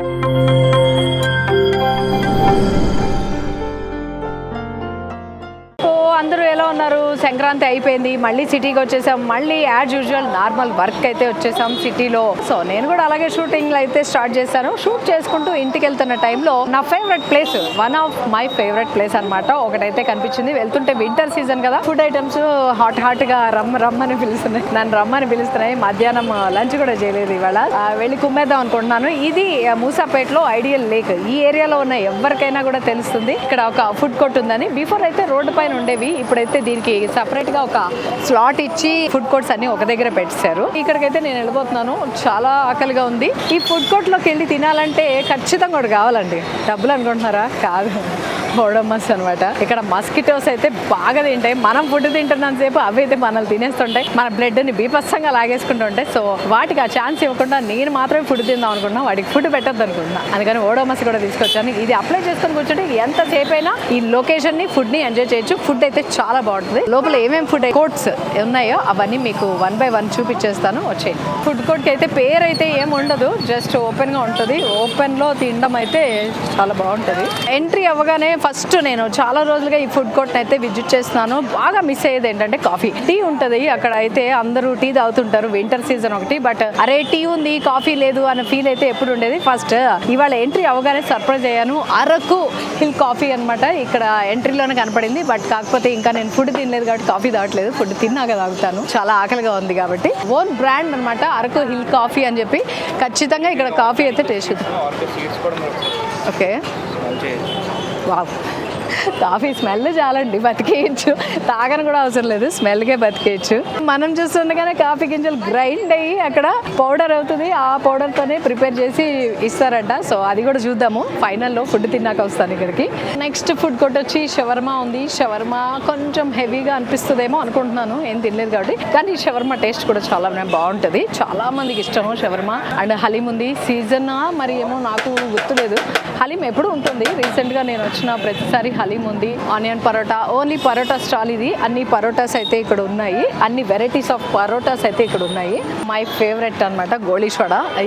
So Sankranti అయిపోయింది. మళ్ళీ సిటీకి వచ్చేసాం. మళ్ళీ యాజ్ యూజువల్ నార్మల్ వర్క్ అయితే వచ్చేసాం సిటీలో. సో నేను కూడా అలాగే షూటింగ్ అయితే స్టార్ట్ చేశాను. షూట్ చేసుకుంటూ ఇంటికి వెళ్తున్న టైంలో నా favourite place one of my favourite place అన్నమాట. ఒకటైతే కనిపించింది. వెళ్తుంటే వింటర్ సీజన్ కదా. ఫుడ్ ఐటమ్స్ హాట్ హాట్గా రమ్ రమ్మని పిలుస్తున్నాయి. నన్ను రమ్మని పిలుస్తున్నాయి. మధ్యాహ్నం uh, లంచ్ కూడా చేయలేదు ఇవాళ. వెళ్ళి కుమ్మేద్దాం అనుకుంటున్నాను. ఇది uh, మూసాపేటలో ఐడియల్ లేక్ ఈ ఏరియాలో ఉన్న ఎవరికైనా కూడా తెలుస్తుంది. ఇక్కడ ఒక ఫుడ్ కోర్ట్ ఉందని. బిఫోర్ అయితే రోడ్డు పైన ఉండేవి. ఇప్పుడైతే దీనికి సపరేట్ గా ఒక స్లాట్ ఇచ్చి ఫుడ్ కోర్ట్స్ అన్ని ఒక దగ్గర పెట్టారు ఇక్కడికైతే నేను వెళ్ళిపోతున్నాను చాలా ఆకలిగా ఉంది. ఈ ఫుడ్ కోర్ట్లోకి వెళ్ళి తినాలంటే ఖచ్చితంగా ఒకటి కావాలండి. డబ్బులు అనుకుంటున్నారా? కాదు. ఓడమ్మస్ అనమాట ఇక్కడ మస్కిటోస్ అయితే బాగా తింటాయి. మనం ఫుడ్ తింటున్నంత సేపు అవి అయితే మనల్ని తినేస్తుంటాయి. మన బ్లడ్ని బీపస్సంగా లాగేసుకుంటుంటాయి సో వాటికి ఆ ఛాన్స్ ఇవ్వకుండా నేను మాత్రమే ఫుడ్ తిందాం అనుకున్నా వాటికి ఫుడ్ పెట్టద్దు అనుకున్నా అందుకని ఓడోమస్ కూడా తీసుకొచ్చాను. ఇది అప్లై చేసుకొని కూర్చుంటే ఎంతసేపు అయినా ఈ లొకేషన్ని ఫుడ్ని ఎంజాయ్ చేయొచ్చు. ఫుడ్ అయితే చాలా బాగుంటుంది. లోపల ఏమేమి ఫుడ్ కోట్స్ ఉన్నాయో అవన్నీ మీకు వన్ బై వన్ చూపించేస్తాను. వచ్చేయి ఫుడ్ కోర్ట్కి అయితే పేరు అయితే ఏమి ఉండదు. జస్ట్ ఓపెన్గా ఉంటుంది. ఓపెన్లో తినడం అయితే చాలా బాగుంటుంది. ఎంట్రీ అవ్వగానే ఫస్ట్ నేను చాలా రోజులుగా ఈ ఫుడ్ కోర్ట్ అయితే విజిట్ చేస్తున్నాను. బాగా మిస్ అయ్యేది ఏంటంటే కాఫీ. టీ ఉంటుంది. అక్కడ అయితే అందరూ టీ తాగుతుంటారు. వింటర్ సీజన్ ఒకటి. బట్ అరే టీ ఉంది కాఫీ లేదు అన్న ఫీల్ అయితే ఎప్పుడు ఉండేది. ఫస్ట్ ఇవాళ ఎంట్రీ అవ్వగానే సర్ప్రైజ్ అయ్యాను. అరకు హిల్ కాఫీ అన్నమాట. ఇక్కడ ఎంట్రీలోనే కనపడింది. బట్ కాకపోతే ఇంకా నేను ఫుడ్ తినలేదు కాబట్టి కాఫీ తాగట్లేదు. ఫుడ్ తిన్నాక తాగుతాను. చాలా ఆకలిగా ఉంది కాబట్టి. ఓన్ బ్రాండ్ అన్నమాట. అరకు హిల్ కాఫీ అని చెప్పి. ఖచ్చితంగా ఇక్కడ కాఫీ అయితే taste okay. Wow. Coffee smell చాలండి బతికేయచ్చు. తాగని కూడా అవసరం లేదు స్మెల్కే బతికేయచ్చు. మనం చూస్తుండగానే కాఫీ గింజలు గ్రైండ్ అయ్యి అక్కడ పౌడర్ అవుతుంది. ఆ పౌడర్తోనే ప్రిపేర్ చేసి ఇస్తారట. సో అది కూడా చూద్దాము. ఫైనల్లో ఫుడ్ తిన్నాక వస్తాను ఇక్కడికి. నెక్స్ట్ ఫుడ్ కొట్టొచ్చి వచ్చి షవర్మా ఉంది. షవర్మా కొంచెం హెవీగా అనిపిస్తుందేమో అనుకుంటున్నాను. ఏం తినలేదు కాబట్టి. కానీ షవర్మా టేస్ట్ కూడా చాలా బాగుంటుంది. చాలా మందికి ఇష్టము షవర్మా. అండ్ హలీం ఉంది. సీజనా మరి ఏమో నాకు గుర్తులేదు. హలీం ఎప్పుడు ఉంటుంది. రీసెంట్గా నేను వచ్చిన ప్రతిసారి హలీం ఉంది onion parotta only parotta stall ఇది. అన్ని పరోటాస్ అయితే ఇక్కడ ఉన్నాయి. అన్ని వెరైటీస్ ఆఫ్ పరోటాస్ అయితే ఇక్కడ ఉన్నాయి. మై ఫేవరెట్ అనమాట గోళీ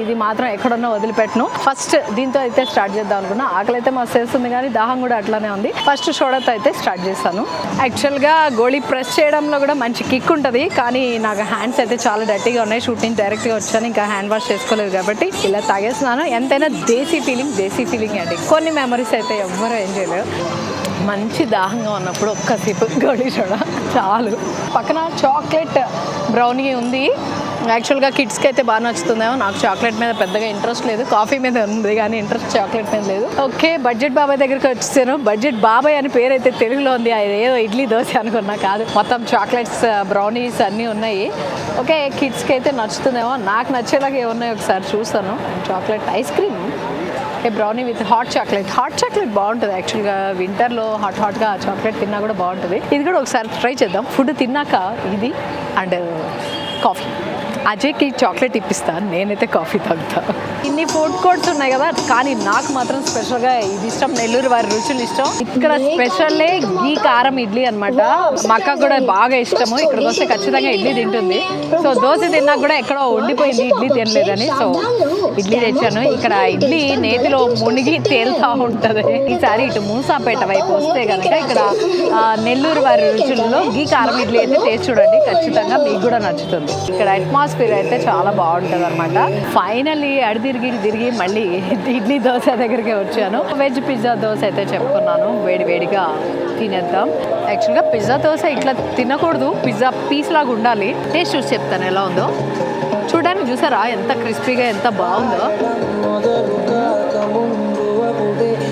ఇది మాత్రం ఎక్కడన్నా వదిలిపెట్టను. ఫస్ట్ దీంతో అయితే స్టార్ట్ చేద్దాం అనుకున్నా. ఆకలి అయితే మస్తు వేస్తుంది కానీ దాహం కూడా అట్లానే ఉంది. ఫస్ట్ సోడాతో అయితే స్టార్ట్ చేస్తాను. యాక్చువల్గా గోళీ ప్రెస్ చేయడంలో కూడా మంచి కిక్ ఉంటుంది. కానీ నాకు హ్యాండ్స్ అయితే చాలా డర్టీగా ఉన్నాయి. షూటింగ్ డైరెక్ట్గా వచ్చాను. ఇంకా హ్యాండ్ వాష్ చేసుకోలేదు కాబట్టి ఇలా తాగేస్తున్నాను. ఎంతైనా దేశీ ఫీలింగ్ దేశీ ఫీలింగ్ అండి. కొన్ని మెమరీస్ అయితే ఎవ్వరూ ఏం చేయలేరు. మంచి దాహంగా ఉన్నప్పుడు ఒక్కసేపు గోళీ సోడా చాలు. పక్కన చాక్లెట్ బ్రౌనీ ఉంది. యాక్చువల్గా కిడ్స్కి అయితే బాగా నచ్చుతుందేమో. నాకు చాక్లెట్ మీద పెద్దగా ఇంట్రెస్ట్ లేదు. కాఫీ మీద ఉంది కానీ ఇంట్రెస్ట్ చాక్లెట్ మీద లేదు. ఓకే బడ్జెట్ బాబాయ్ దగ్గరికి వచ్చేసాను. బడ్జెట్ బాబాయ్ అని పేరు అయితే తెలుగులో ఉంది. అది ఏదో ఇడ్లీ దోశ అనుకున్నా కాదు. మొత్తం చాక్లెట్స్ బ్రౌనీస్ అన్నీ ఉన్నాయి. ఓకే కిడ్స్కి అయితే నచ్చుతుందేమో. నాకు నచ్చేలాగా ఏమున్నాయి ఒకసారి చూస్తాను. Chocolate ice cream. A brownie with hot chocolate hot chocolate బాగుంటుంది యాక్చువల్గా వింటర్లో హాట్ హాట్గా చాక్లెట్ తిన్నా కూడా బాగుంటుంది. ఇది కూడా ఒకసారి ట్రై చేద్దాం. ఫుడ్ తిన్నాక ఇది అండ్ కాఫీ uh, అజయ్కి చాక్లెట్ ఇప్పిస్తాను నేనైతే కాఫీ తాగుతా. ఇన్ని ఫుడ్ కోర్ట్స్ ఉన్నాయి కదా కానీ నాకు మాత్రం స్పెషల్గా ఇది ఇష్టం నెల్లూరు వారి రుచులు ఇష్టం. ఇక్కడ స్పెషల్లే గీ కారం ఇడ్లీ అనమాట మా అక్క కూడా బాగా ఇష్టము. ఇక్కడికి వస్తే ఖచ్చితంగా ఇడ్లీ తింటుంది. సో దోశ తిన్నా కూడా ఎక్కడో ఉండిపోయింది ఇడ్లీ తినలేదని. సో ఇడ్లీ తెచ్చాను. ఇక్కడ ఇడ్లీ నేతిలో మునిగి తేలుతా ఉంటుంది. ఈసారి ఇటు మూసాపేట వైపు వస్తే కనుక ఇక్కడ నెల్లూరు వారి రుచుల్లో గీ కారం ఇడ్లీ అయితే టేస్ట్ చూడండి. ఖచ్చితంగా మీకు కూడా నచ్చుతుంది. ఇక్కడ అట్మాస్ఫియర్ అయితే చాలా బాగుంటుంది అనమాట ఫైనలీ అడి తిరిగి తిరిగి మళ్ళీ ఇడ్లీ దోశ దగ్గరికి వచ్చాను. వెజ్ పిజ్జా దోశ అయితే చెప్పుకున్నాను. వేడి వేడిగా తినేద్దాం. యాక్చువల్గా పిజ్జా దోశ ఇట్లా తినకూడదు. పిజ్జా పీస్ లాగా ఉండాలి. టేస్ట్ చూసి చెప్తాను ఎలా ఉందో. చూడడానికి చూసారా? ఎంత క్రిస్పీగా ఎంత బాగుందో.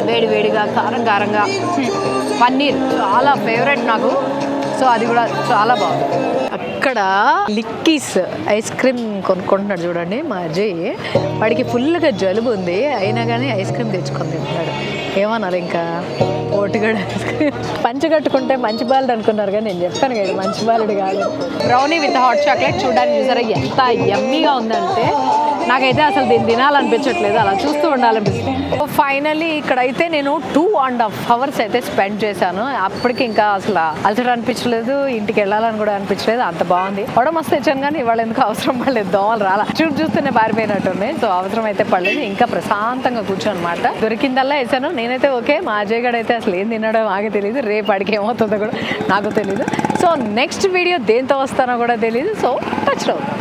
వేడి వేడిగా కారం కారంగా. పన్నీర్ చాలా ఫేవరెట్ నాకు. సో అది కూడా చాలా బాగుంది. ఇక్కడ లిక్కీస్ ఐస్ క్రీమ్ కొనుక్కుంటున్నాడు చూడండి మా అజయ్. వాడికి ఫుల్గా జలుబు ఉంది. అయినా కానీ ఐస్ క్రీమ్ తెచ్చుకొని తింటున్నాడు. ఏమన్నారు ఇంకా? ఓటుగడ పంచి కట్టుకుంటే మంచి బాలుడు అనుకున్నారు కానీ నేను చెప్పాను కదా మంచి బాలుడు కాదు. బ్రౌనీ విత్ హాట్ చాక్లెట్ చూడడానికి చూసారా? ఎంత ఎమ్మీగా ఉందంటే నాకైతే అసలు దీన్ని తినాలనిపించట్లేదు అలా చూస్తూ ఉండాలనిపిస్తుంది. ఫైనల్లీ ఇక్కడైతే నేను టూ అండ్ హాఫ్ అవర్స్ అయితే స్పెండ్ చేశాను. అప్పటికి ఇంకా అసలు అలసట అనిపించలేదు ఇంటికి వెళ్ళాలని కూడా అనిపించలేదు. అంత బాగుంది. పడవ మస్తు తెచ్చాను కానీ ఇవాళ ఎందుకు అవసరం పడలేదు దోమలు రాలా. చూడు చూస్తూనే పారిపోయినట్టుంది. సో అవసరం అయితే పడలేదు. ఇంకా ప్రశాంతంగా కూర్చోనమాట. దొరికిందల్లా వేసాను నేనైతే ఓకే. మా అజయ్ గడ్ అయితే అసలు ఏం తినడం ఆగే తెలియదు రేపు అడిగి ఏమవుతుందో కూడా నాకు తెలియదు సో నెక్స్ట్ వీడియో దేంతో వస్తానో కూడా తెలియదు సో టచ్ అవుతుంది